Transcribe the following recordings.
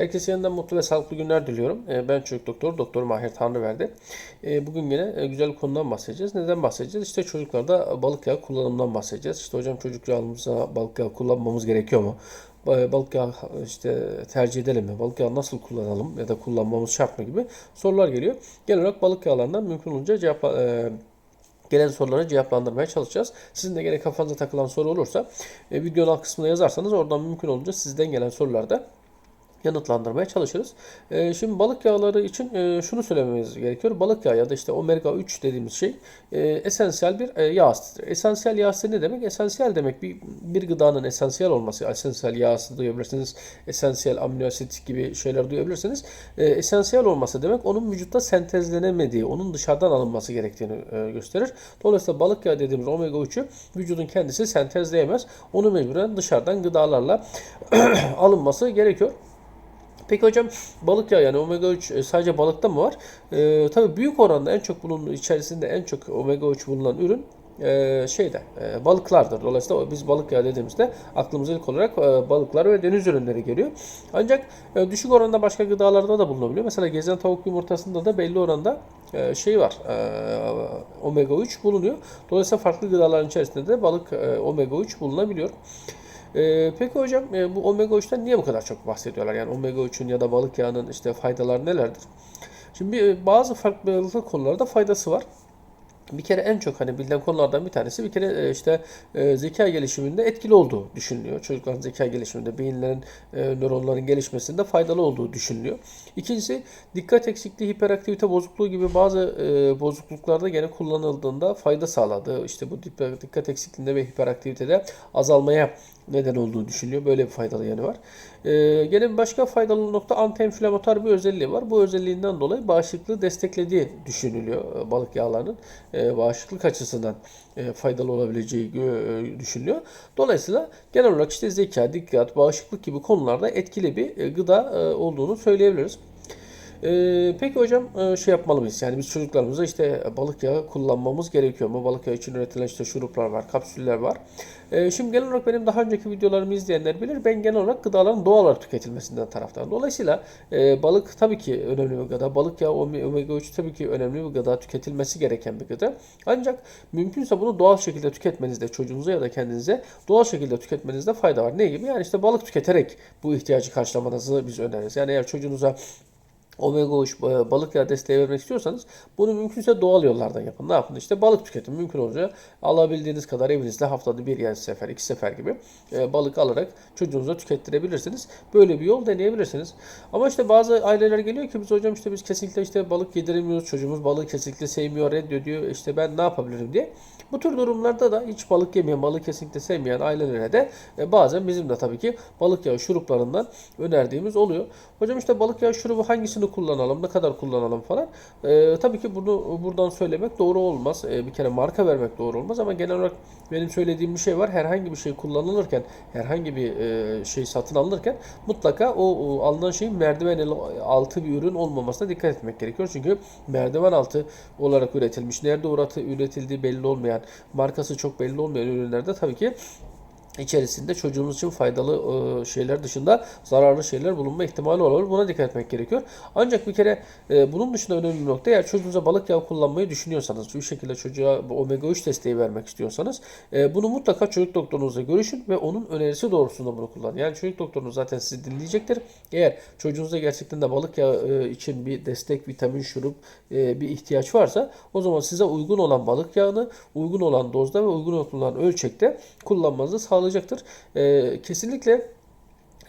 Herkese yeniden mutlu ve sağlıklı günler diliyorum. Ee, Ben çocuk doktoru, Doktor Mahir Tanrıverdi. Ee, Bugün yine e, güzel bir konudan bahsedeceğiz. Neden bahsedeceğiz? İşte çocuklarda balık yağı kullanımından bahsedeceğiz. İşte hocam çocuk yağımıza balık yağı kullanmamız gerekiyor mu? Ba- Balık yağı işte tercih edelim mi? Balık yağı nasıl kullanalım ya da kullanmamız şart mı gibi sorular geliyor. Genel olarak balık yağlarından mümkün olunca cevap e, gelen soruları cevaplandırmaya çalışacağız. Sizin de gene kafanıza takılan soru olursa e, videonun alt kısmına yazarsanız oradan mümkün olunca sizden gelen sorularda yanıtlandırmaya çalışırız. E, şimdi balık yağları için e, şunu söylememiz gerekiyor. Balık yağı ya da işte omega 3 dediğimiz şey e, bir e, yağ asididir. Esansiyel yağ asidi ne demek? Esansiyel demek bir, bir gıdanın esansiyel olması. Esansiyel yağ asidi duyabilirsiniz. Esansiyel amino asit gibi şeyler duyabilirsiniz. E, olması demek onun vücutta sentezlenemediği, onun dışarıdan alınması gerektiğini e, gösterir. Dolayısıyla balık yağı dediğimiz omega 3'ü vücudun kendisi sentezleyemez. Onu mecburen dışarıdan gıdalarla alınması gerekiyor. Peki hocam balık yağı yani omega 3 e, sadece balıkta mı var? Ee, tabii büyük oranda en çok bunun içerisinde en çok omega 3 bulunan ürün e, şeyde e, balıklardır. Dolayısıyla biz balık yağı dediğimizde aklımıza ilk olarak e, balıklar ve deniz ürünleri geliyor. Ancak e, düşük oranda başka gıdalarda da bulunabiliyor. Mesela gezen tavuk yumurtasında da belli oranda e, şey var. E, omega 3 bulunuyor. Dolayısıyla farklı gıdaların içerisinde de balık e, omega 3 bulunabiliyor. Ee, peki hocam e, bu omega 3'ten niye bu kadar çok bahsediyorlar? Yani omega 3'ün ya da balık yağının işte faydaları nelerdir? Şimdi e, bazı farklı konularda faydası var. Bir kere en çok hani bilinen konulardan bir tanesi bir kere e, işte e, zeka gelişiminde etkili olduğu düşünülüyor. Çocukların zeka gelişiminde beyinlerin, e, nöronların gelişmesinde faydalı olduğu düşünülüyor. İkincisi dikkat eksikliği, hiperaktivite bozukluğu gibi bazı e, bozukluklarda gene kullanıldığında fayda sağladığı, işte bu dikkat eksikliğinde ve hiperaktivitede azalmaya neden olduğu düşünülüyor. Böyle bir faydalı yanı var. Ee, gene başka faydalı nokta antiinflamatuar bir özelliği var. Bu özelliğinden dolayı bağışıklığı desteklediği düşünülüyor e, balık yağlarının. E, bağışıklık açısından e, faydalı olabileceği e, düşünülüyor. Dolayısıyla genel olarak işte zeka, dikkat, bağışıklık gibi konularda etkili bir e, gıda e, olduğunu söyleyebiliriz. Ee, peki hocam şey yapmalı mıyız? Yani biz çocuklarımıza işte balık yağı kullanmamız gerekiyor mu? Balık yağı için üretilen işte şuruplar var, kapsüller var. Ee, şimdi genel olarak benim daha önceki videolarımı izleyenler bilir. Ben genel olarak gıdaların doğal olarak tüketilmesinden taraftarım. Dolayısıyla e, balık tabii ki önemli bir gıda. Balık yağı, ome- omega 3 tabii ki önemli bir gıda. Tüketilmesi gereken bir gıda. Ancak mümkünse bunu doğal şekilde tüketmenizde çocuğunuza ya da kendinize doğal şekilde tüketmenizde fayda var. Ne gibi? Yani işte balık tüketerek bu ihtiyacı karşılamanızı biz öneririz. Yani eğer çocuğunuza omega 3 e, balık yağı desteği vermek istiyorsanız bunu mümkünse doğal yollardan yapın. Ne yapın? İşte balık tüketin. Mümkün olunca alabildiğiniz kadar evinizde haftada bir ya sefer, iki sefer gibi e, balık alarak çocuğunuza tükettirebilirsiniz. Böyle bir yol deneyebilirsiniz. Ama işte bazı aileler geliyor ki biz hocam işte biz kesinlikle işte balık yediremiyoruz. Çocuğumuz balığı kesinlikle sevmiyor, reddediyor. İşte ben ne yapabilirim diye. Bu tür durumlarda da hiç balık yemeyen, balık kesinlikle sevmeyen ailelere de e, bazen bizim de tabii ki balık yağı şuruplarından önerdiğimiz oluyor. Hocam işte balık yağı şurubu hangisini kullanalım, ne kadar kullanalım falan. E, tabii ki bunu buradan söylemek doğru olmaz. E, bir kere marka vermek doğru olmaz ama genel olarak benim söylediğim bir şey var. Herhangi bir şey kullanılırken, herhangi bir e, şey satın alınırken mutlaka o, o alınan şeyin merdiven altı bir ürün olmamasına dikkat etmek gerekiyor. Çünkü merdiven altı olarak üretilmiş, nerede uğratı, üretildiği belli olmayan, markası çok belli olmayan ürünlerde tabii ki içerisinde çocuğumuz için faydalı e, şeyler dışında zararlı şeyler bulunma ihtimali olabilir. Buna dikkat etmek gerekiyor. Ancak bir kere e, bunun dışında önemli bir nokta eğer çocuğunuza balık yağı kullanmayı düşünüyorsanız, bu şekilde çocuğa omega 3 desteği vermek istiyorsanız e, bunu mutlaka çocuk doktorunuzla görüşün ve onun önerisi doğrultusunda bunu kullanın. Yani çocuk doktorunuz zaten sizi dinleyecektir. Eğer çocuğunuzda gerçekten de balık yağı için bir destek, vitamin, şurup bir ihtiyaç varsa o zaman size uygun olan balık yağını uygun olan dozda ve uygun olan ölçekte kullanmanızı sağlayacaktır. E, kesinlikle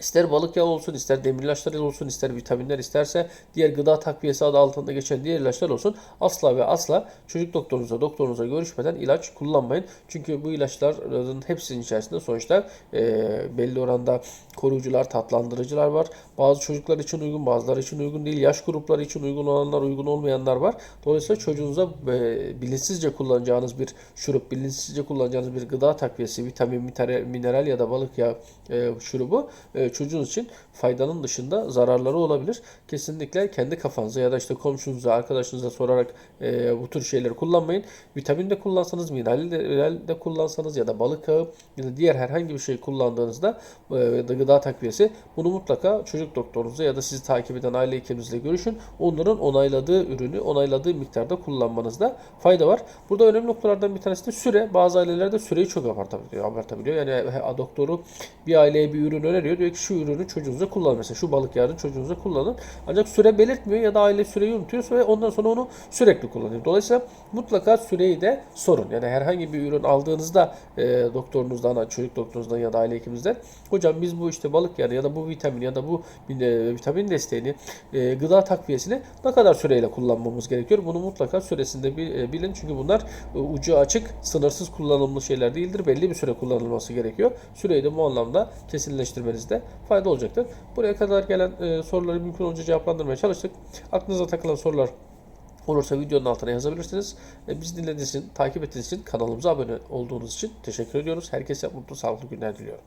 İster balık yağı olsun, ister demir ilaçlar olsun, ister vitaminler, isterse diğer gıda takviyesi adı altında geçen diğer ilaçlar olsun. Asla ve asla çocuk doktorunuza, doktorunuza görüşmeden ilaç kullanmayın. Çünkü bu ilaçların hepsinin içerisinde sonuçta e, belli oranda koruyucular, tatlandırıcılar var. Bazı çocuklar için uygun, bazıları için uygun değil. Yaş grupları için uygun olanlar, uygun olmayanlar var. Dolayısıyla çocuğunuza e, bilinçsizce kullanacağınız bir şurup, bilinçsizce kullanacağınız bir gıda takviyesi, vitamin, mineral, ya da balık yağı e, şurubu e, çocuğunuz için faydanın dışında zararları olabilir. Kesinlikle kendi kafanıza ya da işte komşunuza, arkadaşınıza sorarak e, bu tür şeyleri kullanmayın. Vitamin de kullansanız, mineral de, mineral de kullansanız ya da balık yağı ya da diğer herhangi bir şey kullandığınızda e, da gıda takviyesi bunu mutlaka çocuk doktorunuza ya da sizi takip eden aile hekiminizle görüşün. Onların onayladığı ürünü onayladığı miktarda kullanmanızda fayda var. Burada önemli noktalardan bir tanesi de süre. Bazı ailelerde süreyi çok abartabiliyor. abartabiliyor. Yani doktoru bir aileye bir ürün öneriyor. Diyor ki şu ürünü çocuğunuza kullanın. Mesela şu balık yağını çocuğunuza kullanın. Ancak süre belirtmiyor ya da aile süreyi unutuyor ve ondan sonra onu sürekli kullanıyor. Dolayısıyla mutlaka süreyi de sorun. Yani herhangi bir ürün aldığınızda e, doktorunuzdan, çocuk doktorunuzdan ya da aile hekiminizden hocam biz bu işte balık yağını ya da bu vitamin ya da bu vitamin desteğini, e, gıda takviyesini ne kadar süreyle kullanmamız gerekiyor? Bunu mutlaka süresinde e, bilin. Çünkü bunlar e, ucu açık, sınırsız kullanımlı şeyler değildir. Belli bir süre kullanılması gerekiyor. Süreyi de bu anlamda kesinleştirmenizde fayda olacaktır. Buraya kadar gelen e, soruları mümkün olunca cevaplandırmaya çalıştık. Aklınıza takılan sorular olursa videonun altına yazabilirsiniz. E, Bizi dinlediğiniz için, takip ettiğiniz için, kanalımıza abone olduğunuz için teşekkür ediyoruz. Herkese mutlu, sağlıklı günler diliyorum.